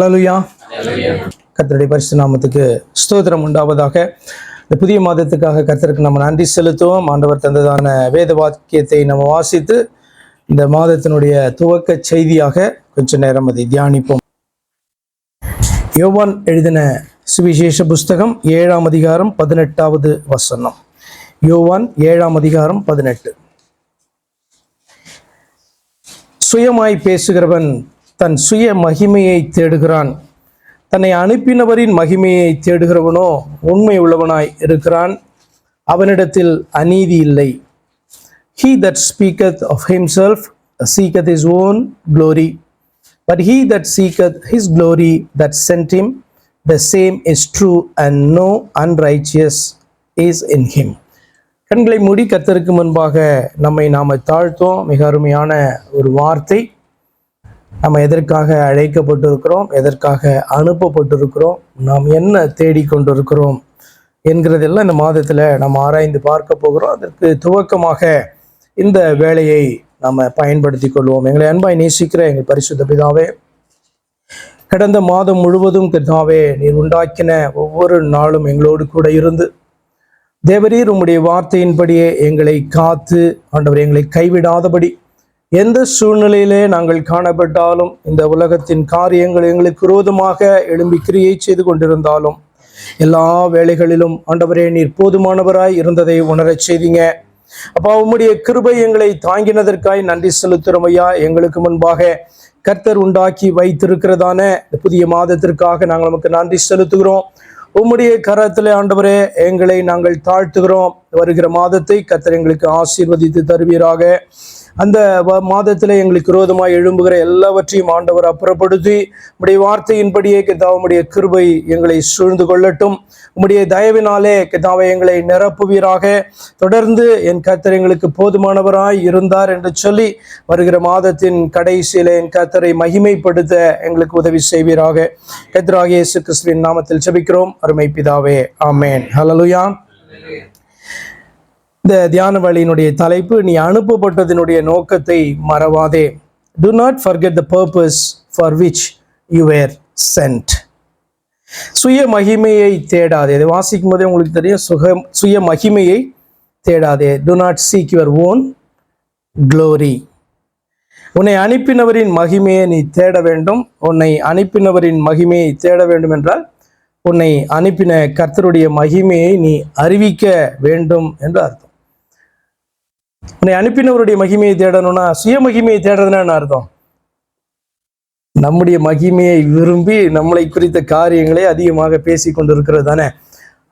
ஹலலுயா கர்த்தருடைய பரிசு நாமத்துக்கு ஸ்தோத்திரம் உண்டாவதாக. இந்த புதிய மாதத்துக்காக கர்த்தருக்கு நம்ம நன்றி செலுத்துவோம். ஆண்டவர் தந்ததான வேத வாக்கியத்தை நம்ம வாசித்து இந்த மாதத்தினுடைய துவக்க செய்தியாக கொஞ்ச நேரம் அதை தியானிப்போம். யோவான் எழுதின சுவிசேஷ புஸ்தகம் ஏழாம் அதிகாரம் பதினெட்டாவது வசனம். யோவான் ஏழாம் அதிகாரம் பதினெட்டு. சுயமாய் பேசுகிறவன் தன் சுய மகிமையை தேடுகிறான். தன்னை அனுப்பினவரின் மகிமையை தேடுகிறவனோ உண்மை உள்ளவனாய் இருக்கிறான். அவனிடத்தில் அநீதி இல்லை. He that speaketh of himself seeketh his own glory but he that seeketh his glory that sent him the same is true and no unrighteousness is in him கண்களை மூடி கத்தருக்கு முன்பாக நம்மை நாம தாழ்த்தோம் மிக அருமையான ஒரு வார்த்தை. நம்ம எதற்காக அழைக்கப்பட்டிருக்கிறோம்? எதற்காக அனுப்பப்பட்டிருக்கிறோம்? நாம் என்ன தேடிக்கொண்டிருக்கிறோம் என்கிறதெல்லாம் இந்த மாதத்தில் நம்ம ஆராய்ந்து பார்க்க போகிறோம். அதற்கு துவக்கமாக இந்த வேலையை நம்ம பயன்படுத்தி கொள்வோம். எங்களை அன்பாய் நேசிக்கிற எங்கள் பரிசுத்த பிதாவே கடந்த மாதம் முழுவதும் கர்த்தாவே நீர் உண்டாக்கின ஒவ்வொரு நாளும் எங்களோடு கூட இருந்து தேவரீர் உம்முடைய வார்த்தையின்படியே எங்களை காத்து ஆண்டவர் எங்களை கைவிடாதபடி எந்த சூழ்நிலையிலே நாங்கள் காணப்பட்டாலும் இந்த உலகத்தின் காரியங்கள் எங்களுக்கு விரோதமாக எழும்பி கிரியை செய்து கொண்டிருந்தாலும் எல்லா வேலைகளிலும் ஆண்டவரே நீர் போதுமானவராய் இருந்ததை உணரச் செய்தீங்க. அப்பா உம்முடைய கிருபை எங்களை தாங்கினதற்காய் நன்றி செலுத்துறோம் ஐயா. எங்களுக்கு முன்பாக கர்த்தர் உண்டாக்கி வைத்திருக்கிறதான புதிய மாதத்திற்காக நாங்கள் நமக்கு நன்றி செலுத்துகிறோம். உம்முடைய கரத்தில் ஆண்டவரே எங்களை நாங்கள் தாழ்த்துகிறோம். வருகிற மாதத்தை கர்த்தர் எங்களுக்கு ஆசீர்வதித்து தருவீராக. அந்த வ- எங்களுக்கு விரோதமாக எழும்புகிற எல்லாவற்றையும் ஆண்டவர் அப்புறப்படுத்தி உடைய வார்த்தையின்படியே கிதாவ உடைய கிருபை எங்களை சூழ்ந்து கொள்ளட்டும். உம்முடைய தயவினாலே கிதாவை எங்களை நிரப்புவீராக. தொடர்ந்து என் கத்தர் எங்களுக்கு போதுமானவராய் இருந்தார் என்று சொல்லி வருகிற மாதத்தின் கடைசியில் என் கத்தரை மகிமைப்படுத்த எங்களுக்கு உதவி செய்வீராக. கர்த்தராகிய இயேசு கிறிஸ்துவின் நாமத்தில் செபிக்கிறோம் அருமை பிதாவே. ஆமேன். ஹalleluya. இந்த தியான வழியினுடைய தலைப்பு நீ அனுப்பப்பட்டதினுடைய நோக்கத்தை மறவாதே. Do not forget the purpose for which you were sent சுய மகிமையை தேடாதே. இதை வாசிக்கும் போதே உங்களுக்கு தெரியும் சுக சுய மகிமையை தேடாதே. Do not seek your own glory உன்னை அனுப்பினவரின் மகிமையை நீ தேட வேண்டும். உன்னை அனுப்பினவரின் மகிமையை தேட வேண்டும் என்றால் உன்னை அனுப்பின கர்த்தருடைய மகிமையை நீ அறிவிக்க வேண்டும் என்று அர்த்தம். உன்னை அனுப்பினவருடைய மகிமையை தேடணும்னா சுய மகிமையை தேடுறதுனா என்ன அர்த்தம்? நம்முடைய மகிமையை விரும்பி நம்மளை குறித்த காரியங்களை அதிகமாக பேசி கொண்டிருக்கிறது தானே?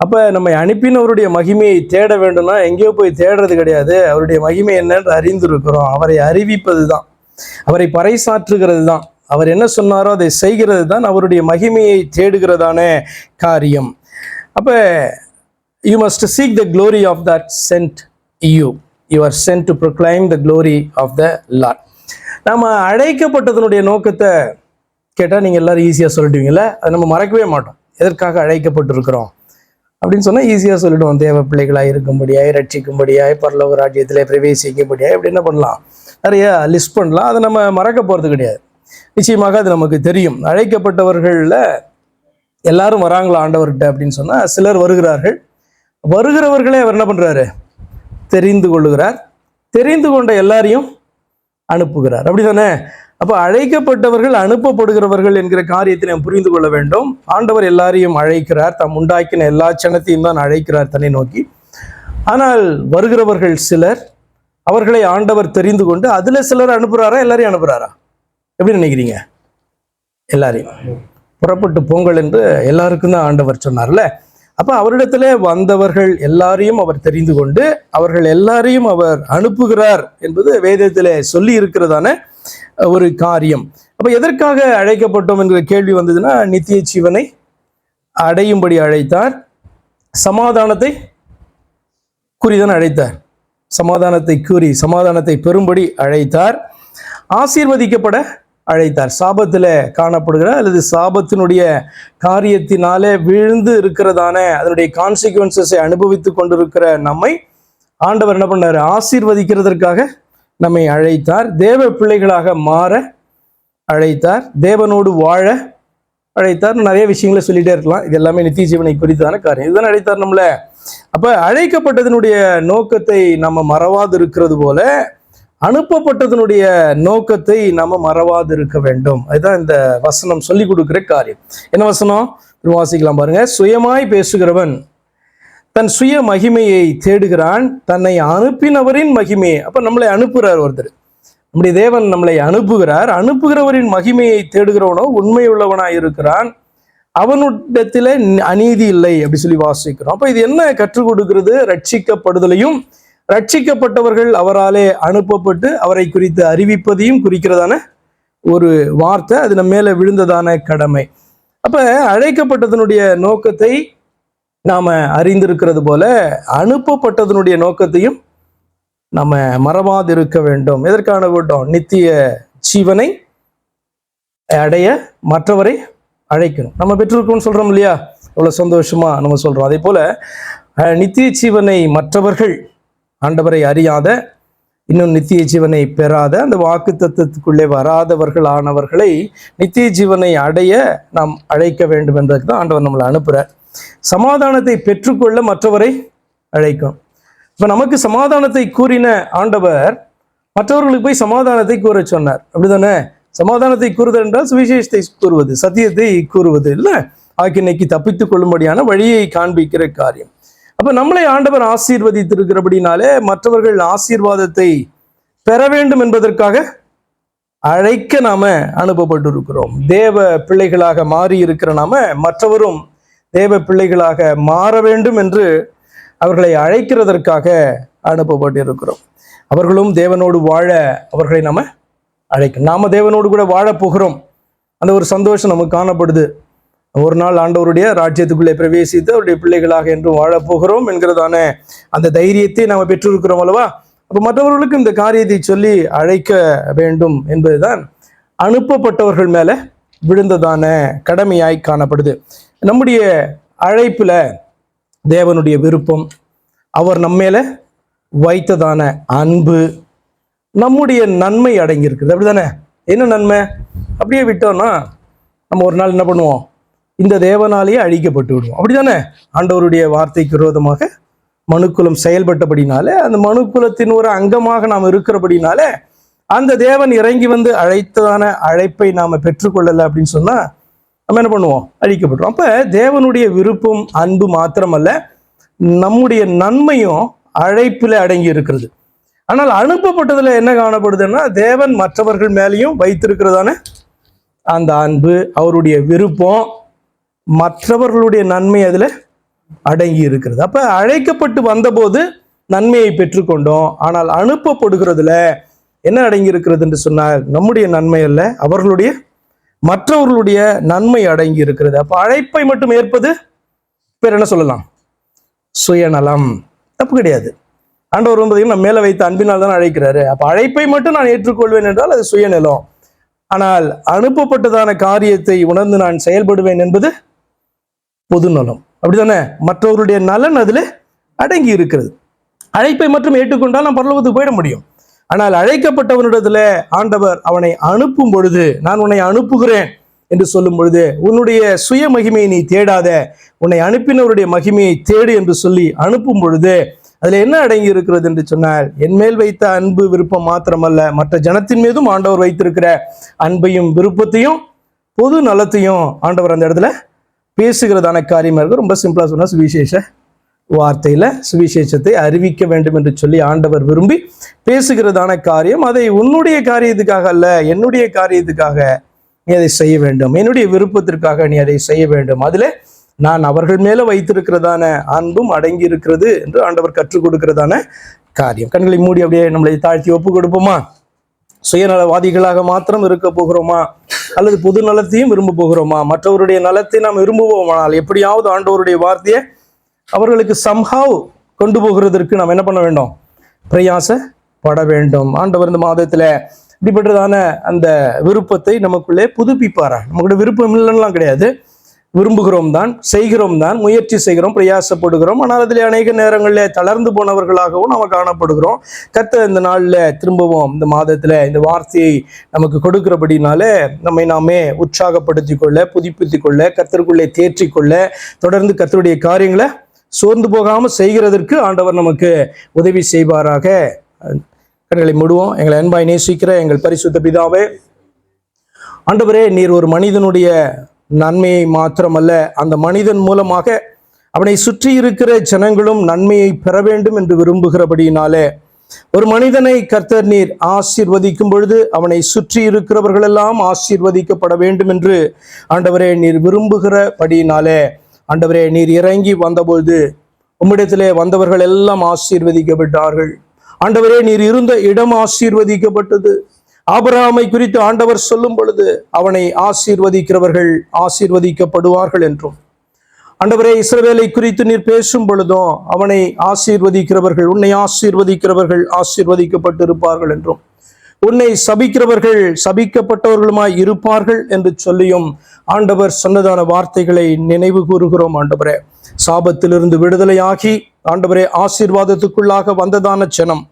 அப்ப நம்மை அனுப்பினவருடைய மகிமையை தேட வேண்டும்னா எங்கேயோ போய் தேடுறது கிடையாது. அவருடைய மகிமை என்னன்னு அறிந்திருக்கிறோம். அவரை அறிவிப்பது தான் அவரை பறைசாற்றுகிறது தான் அவர் என்ன சொன்னாரோ அதை செய்கிறது தான் அவருடைய மகிமையை தேடுகிறதான காரியம். அப்ப you must seek the glory of that sent you you are sent to proclaim the glory of the Lord நம்ம அழைக்கப்பட்டதனுடைய நோக்கத்தை கேட்டால் நீங்கள் எல்லாரும் ஈஸியாக சொல்லிடுவீங்கள அதை நம்ம மறக்கவே மாட்டோம். எதற்காக அழைக்கப்பட்டிருக்கிறோம்? அப்படின்னு சொன்னால் ஈஸியாக சொல்லிடுவோம். தேவ பிள்ளைகளாக இருக்கும்படியாய் ரட்சிக்கும்படியாய் பரலோக ராஜ்யத்தில் பிரவேசிக்கும்படியாய் இப்படி என்ன பண்ணலாம்? நிறைய லிஸ்ட் பண்ணலாம். அதை நம்ம மறக்க போகிறது கிடையாது. நிச்சயமாக அது நமக்கு தெரியும். அழைக்கப்பட்டவர்களில் எல்லாரும் வராங்களா ஆண்டவர்கிட்ட அப்படின்னு சொன்னால் சிலர் வருகிறார்கள். வருகிறவர்களே அவர் என்ன பண்ணுறாரு தெரிந்து கொள்ளுகிறார். தெரிந்து கொண்ட எல்லாரையும் அனுப்புகிறார். அப்படிதானே? அப்போ அழைக்கப்பட்டவர்கள் அனுப்பப்படுகிறவர்கள் என்கிற காரியத்தை நாம் புரிந்து கொள்ள வேண்டும். ஆண்டவர் எல்லாரையும் அழைக்கிறார். தாம் உண்டாக்கின எல்லா சனத்தையும் தான் அழைக்கிறார் தன்னை நோக்கி. ஆனால் வருகிறவர்கள் சிலர் அவர்களை ஆண்டவர் தெரிந்து கொண்டு அதில் சிலர் அனுப்புகிறாரா எல்லாரையும் அனுப்புகிறாரா எப்படி நினைக்கிறீங்க? எல்லாரையும். புறப்பட்டு போங்கள் என்று எல்லாருக்கும் தான் ஆண்டவர் சொன்னார்ல. அப்ப அவரிடத்துல வந்தவர்கள் எல்லாரையும் அவர் தெரிந்து கொண்டு அவர்கள் எல்லாரையும் அவர் அனுப்புகிறார் என்பது வேதத்திலே சொல்லி இருக்கிறதான ஒரு காரியம். அப்ப எதற்காக அழைக்கப்பட்டோம் என்கிற கேள்வி வந்ததுன்னா நித்திய சிவனை அடையும்படி அழைத்தார். சமாதானத்தை கூறிதான் அழைத்தார். சமாதானத்தை கூறி சமாதானத்தை பெறும்படி அழைத்தார். ஆசீர்வதிக்கப்பட அழைத்தார். சாபத்தில் காணப்படுகிற அல்லது சாபத்தினுடைய காரியத்தினாலே விழுந்து இருக்கிறதான அதனுடைய கான்சிக்வன்சஸை அனுபவித்து கொண்டிருக்கிற நம்மை ஆண்டவர் என்ன பண்ணார்? ஆசீர்வதிக்கிறதற்காக நம்மை அழைத்தார். தேவ பிள்ளைகளாக மாற அழைத்தார். தேவனோடு வாழ அழைத்தார். நிறைய விஷயங்களை சொல்லிட்டே இருக்கலாம். இது எல்லாமே நித்திய ஜீவனை குறித்தான காரியம். இதுதான் அழைத்தார் நம்மள. அப்ப அழைக்கப்பட்டதனுடைய நோக்கத்தை நம்ம மறவாது இருக்கிறது போல அனுப்பப்பட்டதனுடைய நோக்கத்தை நாம மறவாது இருக்க வேண்டும். அதுதான் இந்த வசனம் சொல்லி கொடுக்கிற காரியம். என்ன வசனம்? வாசிக்கலாம் பாருங்க. சுயமாய் பேசுகிறவன் தன் சுய மகிமையை தேடுகிறான். தன்னை அனுப்பினவரின் மகிமையை அப்ப நம்மளை அனுப்புகிறார் ஒருத்தர். நம்முடைய தேவன் நம்மளை அனுப்புகிறார். அனுப்புகிறவரின் மகிமையை தேடுகிறவனோ உண்மை உள்ளவனாய் இருக்கிறான். அவனிடத்தில அநீதி இல்லை அப்படி சொல்லி வாசிக்கிறோம். அப்ப இது என்ன கற்றுக் கொடுக்கிறது? ரட்சிக்கப்படுதலையும் ரட்சிக்கப்பட்டவர்கள் அவராலே அனுப்பப்பட்டு அவரை குறித்து அறிவிப்பதையும் குறிக்கிறதான ஒரு வார்த்தை அது நம்ம மேலே விழுந்ததான கடமை. அப்போ அழைக்கப்பட்டதனுடைய நோக்கத்தை நாம் அறிந்திருக்கிறது போல அனுப்பப்பட்டதனுடைய நோக்கத்தையும் நம்ம மறவாதிருக்க வேண்டும். எதற்கான வேண்டும்? நித்திய ஜீவனை அடைய மற்றவரை அழைக்கணும். நம்ம பெற்றிருக்கோம்னு சொல்கிறோம் இல்லையா? அவ்வளோ சந்தோஷமாக நம்ம சொல்கிறோம் அதே போல நித்திய ஜீவனை மற்றவர்கள் ஆண்டவரை அறியாத இன்னும் நித்திய ஜீவனை பெறாத அந்த வாக்கு தத்துவத்துக்குள்ளே வராதவர்கள் ஆனவர்களை நித்திய ஜீவனை அடைய நாம் அழைக்க வேண்டும் என்பதற்கு தான் ஆண்டவர் நம்மளை அனுப்புகிறார் சமாதானத்தை பெற்றுக்கொள்ள மற்றவரை அழைக்கும். இப்போ நமக்கு சமாதானத்தை கூறின ஆண்டவர் மற்றவர்களுக்கு போய் சமாதானத்தை கூற சொன்னார். அப்படிதானே சமாதானத்தை கூறுதல் என்றால் சுவிசேஷத்தை கூறுவது சத்தியத்தை கூறுவது இல்ல? ஆக்கினைக்கு தப்பித்துக் கொள்ளும்படியான வழியை காண்பிக்கிற காரியம். அப்ப நம்மளை ஆண்டவர் ஆசீர்வதித்திருக்கிறபடினாலே மற்றவர்கள் ஆசீர்வாதத்தை பெற வேண்டும் என்பதற்காக அழைக்க நாம அனுப்பப்பட்டிருக்கிறோம். தேவ பிள்ளைகளாக மாறி இருக்கிற நாம மற்றவரும் தேவ பிள்ளைகளாக மாற வேண்டும் என்று அவர்களை அழைக்கிறதற்காக அனுப்பப்பட்டிருக்கிறோம். அவர்களும் தேவனோடு வாழ அவர்களை நாம அழைக்கணும் நாம தேவனோடு கூட வாழ போகிறோம். அந்த ஒரு சந்தோஷம் நமக்கு காணப்படுது. ஒரு நாள் ஆண்டவருடைய ராஜ்யத்துக்குள்ளே பிரவேசித்து அவருடைய பிள்ளைகளாக என்றும் வாழப்போகிறோம் என்கிறதான அந்த தைரியத்தை நாம் பெற்றிருக்கிறோம் அல்லவா? அப்போ மற்றவர்களுக்கு இந்த காரியத்தை சொல்லி அழைக்க வேண்டும் என்பதுதான் அனுப்பப்பட்டவர்கள் மேலே விழுந்ததான கடமையாய் காணப்படுது. நம்முடைய அழைப்பில் தேவனுடைய விருப்பம் அவர் நம்மேல வைத்ததான அன்பு நம்முடைய நன்மை அடங்கியிருக்குது அப்படி அப்படிதானே? என்ன நன்மை? அப்படியே விட்டோம்னா நம்ம ஒரு நாள் என்ன பண்ணுவோம்? இந்த தேவனாலேயே அழிக்கப்பட்டு விடுவோம். அப்படிதானே? ஆண்டவருடைய வார்த்தைக்கு விரோதமாக மனுக்குலம் செயல்பட்டபடினாலே அந்த மனுக்குலத்தின் ஒரு அங்கமாக நாம் இருக்கிறபடினாலே அந்த தேவன் இறங்கி வந்து அழைத்ததான அழைப்பை நாம் பெற்றுக்கொள்ளலை அப்படின்னு சொன்னால் நம்ம என்ன பண்ணுவோம்? அழிக்கப்பட்டுரும் அப்போ தேவனுடைய விருப்பம் அன்பு மாத்திரமல்ல நம்முடைய நன்மையும் அழைப்பில் அடங்கி இருக்கிறது. ஆனால் அனுப்பப்பட்டதில் என்ன காணப்படுதுன்னா தேவன் மற்றவர்கள் மேலேயும் வைத்திருக்கிறதான அந்த அன்பு அவருடைய விருப்பம் மற்றவர்களுடைய நன்மை அதில் அடங்கி இருக்கிறது. அப்போ அழைக்கப்பட்டு வந்தபோது நன்மையை பெற்றுக்கொண்டோம். ஆனால் அனுப்பப்படுகிறதுல என்ன அடங்கி இருக்கிறது என்று சொன்னால் நம்முடைய நன்மை அல்ல அவர்களுடைய மற்றவர்களுடைய நன்மை அடங்கி இருக்கிறது. அப்போ அழைப்பை மட்டும் ஏற்பது பேர் என்ன சொல்லலாம்? சுயநலம். தப்பு கிடையாது. ஆண்டவர் வந்து பார்த்தீங்கன்னா மேலே வைத்த அன்பினால் தான் அழைக்கிறாரு. அப்போ அழைப்பை மட்டும் நான் ஏற்றுக்கொள்வேன் என்றால் அது சுயநலம். ஆனால் அனுப்பப்பட்டதான காரியத்தை உணர்ந்து நான் செயல்படுவேன் என்பது பொது நலம் அப்படிதானே மற்றவருடைய நலன் அதில் அடங்கி இருக்கிறது. அழைப்பை மட்டும் ஏற்றுக்கொண்டால் நான் பரலோகத்துக்கு போயிட முடியும். ஆனால் அழைக்கப்பட்டவனிடத்துல ஆண்டவர் அவனை அனுப்பும் பொழுது நான் உன்னை அனுப்புகிறேன் என்று சொல்லும் பொழுது உன்னுடைய சுய மகிமையை நீ தேடாத உன்னை அனுப்பினவருடைய மகிமையை தேடு என்று சொல்லி அனுப்பும் பொழுது அதில் என்ன அடங்கி இருக்கிறது என்று சொன்னால் என் மேல் வைத்த அன்பு விருப்பம் மாத்திரமல்ல மற்ற ஜனத்தின் மீதும் ஆண்டவர் வைத்திருக்கிற அன்பையும் விருப்பத்தையும் பொது நலத்தையும் ஆண்டவர் அந்த இடத்துல பேசுகிறதான காரியமாக இருக்கு. ரொம்ப சிம்பிளாக சொன்னால் சுவிசேஷ வார்த்தையில சுவிசேஷத்தை அறிவிக்க வேண்டும் என்று சொல்லி ஆண்டவர் விரும்பி பேசுகிறதான காரியம். அதை உன்னுடைய காரியத்துக்காக அல்ல என்னுடைய காரியத்துக்காக நீ அதை செய்ய வேண்டும். என்னுடைய விருப்பத்திற்காக நீ அதை செய்ய வேண்டும். அதுல நான் அவர்கள் மேல வைத்திருக்கிறதான அன்பும் அடங்கி இருக்கிறது என்று ஆண்டவர் கற்றுக் கொடுக்கிறதான காரியம். கண்களை மூடி அப்படியே நம்மளை தாழ்த்தி ஒப்பு கொடுப்போமா? சுயநலவாதிகளாக மாத்திரம் இருக்க போகிறோமா? அல்லது பொது நலத்தையும் விரும்ப போகிறோமா மற்றவருடைய நலத்தை நாம் விரும்புவோமானால் எப்படியாவது ஆண்டவருடைய வார்த்தையை அவர்களுக்கு சம்ஹாவ் கொண்டு போகிறதற்கு நாம் என்ன பண்ண வேண்டும்? பிரயாசப்பட வேண்டும். ஆண்டவர் இந்த மாதத்துல இப்படிப்பட்டதான அந்த விருப்பத்தை நமக்குள்ளே புதுப்பிப்பாரா நமக்குள்ள விருப்பம் இல்லைன்னா கிடையாது. விரும்புகிறோம் தான் செய்கிறோம் தான் முயற்சி செய்கிறோம் பிரயாசப்படுகிறோம். ஆனால் அதில் அநேக நேரங்களில் தளர்ந்து போனவர்களாகவும் நாம் காணப்படுகிறோம். கத்த இந்த நாளில் திரும்பவும் இந்த மாதத்தில் இந்த வார்த்தையை நமக்கு கொடுக்கிறபடினால நம்மை நாமே உற்சாகப்படுத்தி கொள்ள புதுப்பித்து கொள்ள கத்தருக்குள்ளே தேற்றிக்கொள்ள தொடர்ந்து கத்தருடைய காரியங்களை சோர்ந்து போகாமல் செய்கிறதற்கு ஆண்டவர் நமக்கு உதவி செய்வாராக. கண்களை மூடுவோம். எங்களை அன்பாய் நேசிக்கிற எங்கள் பரிசுத்த பிதாவே ஆண்டவரே நீர் ஒரு மனிதனுடைய நன்மையை மாத்திரமல்ல அந்த மனிதன் மூலமாக அவனை சுற்றி இருக்கிற ஜனங்களும் நன்மையை பெற வேண்டும் என்று விரும்புகிறபடியினாலே ஒரு மனிதனை கர்த்தர் நீர் ஆசீர்வதிக்கும் பொழுது அவனை சுற்றி இருக்கிறவர்களெல்லாம் ஆசீர்வதிக்கப்பட வேண்டும் என்று ஆண்டவரே நீர் விரும்புகிறபடியினாலே ஆண்டவரே நீர் இறங்கி வந்தபொழுது உம்மிடத்திலே வந்தவர்கள் எல்லாம் ஆசீர்வதிக்கப்பட்டார்கள். ஆண்டவரே நீர் இருந்த இடம் ஆசீர்வதிக்கப்பட்டது. ஆபிரகாமை குறித்து ஆண்டவர் சொல்லும் பொழுது அவனை ஆசீர்வதிக்கிறவர்கள் ஆசீர்வதிக்கப்படுவார்கள் என்றும். ஆண்டவரே இஸ்ரவேலை குறித்து நீர் பேசும் பொழுதும் அவனை ஆசீர்வதிக்கிறவர்கள் உன்னை ஆசீர்வதிக்கிறவர்கள் ஆசீர்வதிக்கப்பட்டிருப்பார்கள் என்றும். உன்னை சபிக்கிறவர்கள் சபிக்கப்பட்டவர்களுமாய் இருப்பார்கள் என்று சொல்லியும் ஆண்டவர் சொன்னதான வார்த்தைகளை நினைவு கூறுகிறோம் ஆண்டவரே. சாபத்திலிருந்து விடுதலையாகி ஆண்டவரே ஆசீர்வாதத்துக்குள்ளாக வந்ததான ஜனம்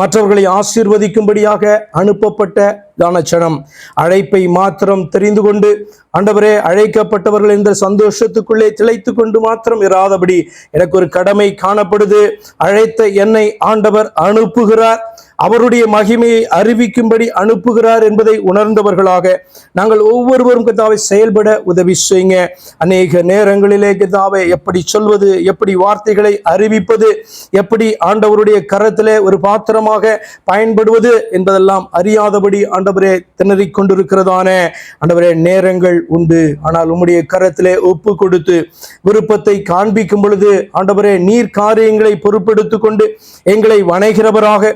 மற்றவர்களை ஆசீர்வதிக்கும்படியாக அனுப்பப்பட்ட தான ஜனம் அழைப்பை மாத்திரம் தெரிந்து கொண்டு ஆண்டவரே அழைக்கப்பட்டவர்கள் இந்த சந்தோஷத்துக்குள்ளே திளைத்து கொண்டு மாத்திரம் இராதபடி எனக்கு ஒரு கடமை காணப்படுது. அழைத்த என்னை ஆண்டவர் அனுப்புகிறார். அவருடைய மகிமையை அறிவிக்கும்படி அனுப்புகிறார் என்பதை உணர்ந்தவர்களாக நாங்கள் ஒவ்வொருவரும் கதாவை செயல்பட உதவி செய்யுங்க. அநேக நேரங்களிலே கதாவை எப்படி சொல்வது எப்படி வார்த்தைகளை அறிவிப்பது எப்படி ஆண்டவருடைய கரத்திலே ஒரு பாத்திரமாக பயன்படுவது என்பதெல்லாம் அறியாதபடி ஆண்டவரே திணறிக் கொண்டிருக்கிறதான. ஆண்டவரே நேரங்கள் உண்டு. ஆனால் உம்முடைய கரத்திலே ஒப்பு கொடுத்து விருப்பத்தை காண்பிக்கும் பொழுது ஆண்டவரே நீர் காரியங்களை பொறுப்பெடுத்துக் கொண்டு எங்களை வணைகிறவராக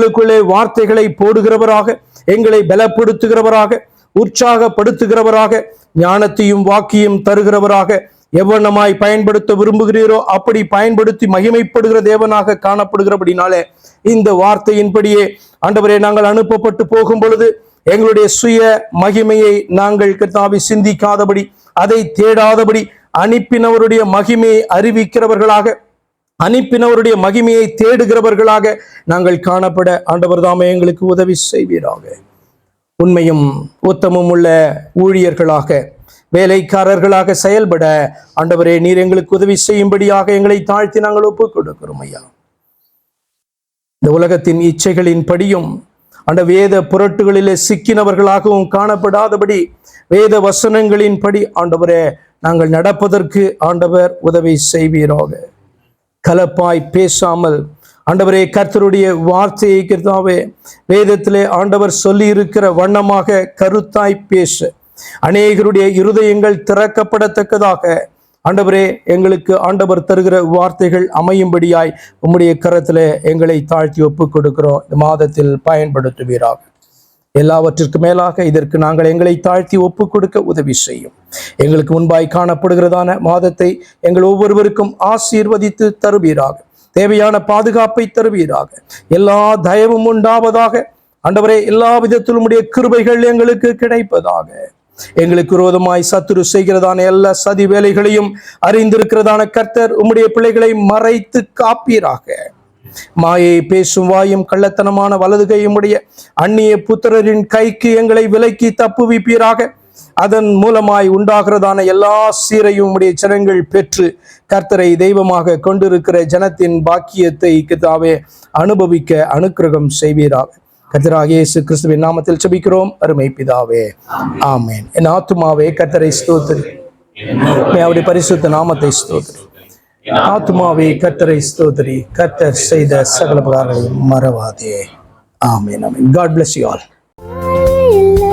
எங்களுக்குள்ளே வார்த்தைகளை போடுகிறவராக எங்களை பலப்படுத்துகிறவராக உற்சாகப்படுத்துகிறவராக ஞானத்தையும் வாக்கியும் தருகிறவராக எவ்வளமாய் பயன்படுத்த விரும்புகிறீரோ அப்படி பயன்படுத்தி மகிமைப்படுகிற தேவனாக காணப்படுகிறபடினாலே இந்த வார்த்தையின்படியே ஆண்டவரே நாங்கள் அனுப்பப்பட்டு போகும் பொழுது எங்களுடைய சுய மகிமையை நாங்கள் கர்த்தாவை சிந்திக்காதபடி அதை தேடாதபடி அனுப்பினவருடைய மகிமையை அறிவிக்கிறவர்களாக அனுப்பினவருடைய மகிமையை தேடுகிறவர்களாக நாங்கள் காணப்பட ஆண்டவர் தாமே எங்களுக்கு உதவி செய்வீராக. உண்மையும் உத்தமும் உள்ள ஊழியர்களாக வேலைக்காரர்களாக செயல்பட ஆண்டவரே நீர் எங்களுக்கு உதவி செய்யும்படியாக எங்களை தாழ்த்தி நாங்கள் ஒப்புக் கொடுக்கிறோம் ஐயா. இந்த உலகத்தின் இச்சைகளின் படியும் அந்த வேத புரட்டுகளிலே சிக்கினவர்களாகவும் காணப்படாதபடி வேத வசனங்களின் படி ஆண்டவரே நாங்கள் நடப்பதற்கு ஆண்டவர் உதவி செய்வீராக. கலப்பாய் பேசாமல். ஆண்டவரே கர்த்தருடைய வார்த்தையை கர்த்தாவே வேதத்திலே ஆண்டவர் சொல்லி இருக்கிற வண்ணமாக கருத்தாய் பேச. அநேகருடைய இருதயங்கள் திறக்கப்படத்தக்கதாக. ஆண்டவரே எங்களுக்கு ஆண்டவர் தருகிற வார்த்தைகள் அமையும்படியாய் உம்முடைய கரத்தில் எங்களை தாழ்த்தி ஒப்புக் கொடுக்கிறோம் இந்த மாதத்தில் பயன்படுத்துவீராக. எல்லாவற்றிற்கு மேலாக இதற்கு நாங்கள் எங்களை தாழ்த்தி ஒப்புக் கொடுக்க உதவி செய்யும். எங்களுக்கு முன்பாய் காணப்படுகிறதான மாதத்தை எங்கள் ஒவ்வொருவருக்கும் ஆசீர்வதித்து தருவீராக. தேவையான பாதுகாப்பை தருவீராக. எல்லா தயவும் உண்டாவதாக. ஆண்டவரே எல்லா விதத்திலும் உடைய கிருபைகள் எங்களுக்கு கிடைப்பதாக. எங்களுக்கு விரோதமாய் சத்துரு செய்கிறதான எல்லா சதி வேலைகளையும் அறிந்திருக்கிறதான கர்த்தர் உம்முடைய பிள்ளைகளை மறைத்து காப்பீராக. மாயை பேசும் வாயும் கள்ளத்தனமான வலதுகையும் உடைய அந்நிய புத்திரரின் கைக்கு எங்களை விலக்கி தப்புவிப்பீராக. அதன் மூலமாய் உண்டாகிறதான எல்லா சீரையும் உடைய ஜனங்கள் பெற்று கர்த்தரை தெய்வமாக கொண்டிருக்கிற ஜனத்தின் பாக்கியத்தை கிதாவே அனுபவிக்க அனுக்கிரகம் செய்வீராக. கர்த்தராகிய இயேசு கிறிஸ்துவின் நாமத்தில் செபிக்கிறோம் அருமை பிதாவே. ஆமேன். என் ஆத்துமாவே கர்த்தரை ஸ்தோத்திரி. அவருடைய பரிசுத்த நாமத்தை ஸ்தோத்திரி ஆத்துமாவே கர்த்தரை ஸ்தோத்திரி. கர்த்தர் செய்த சகல உபகாரங்களையும் மறவாதே. Amen amen. God you all. இல்லை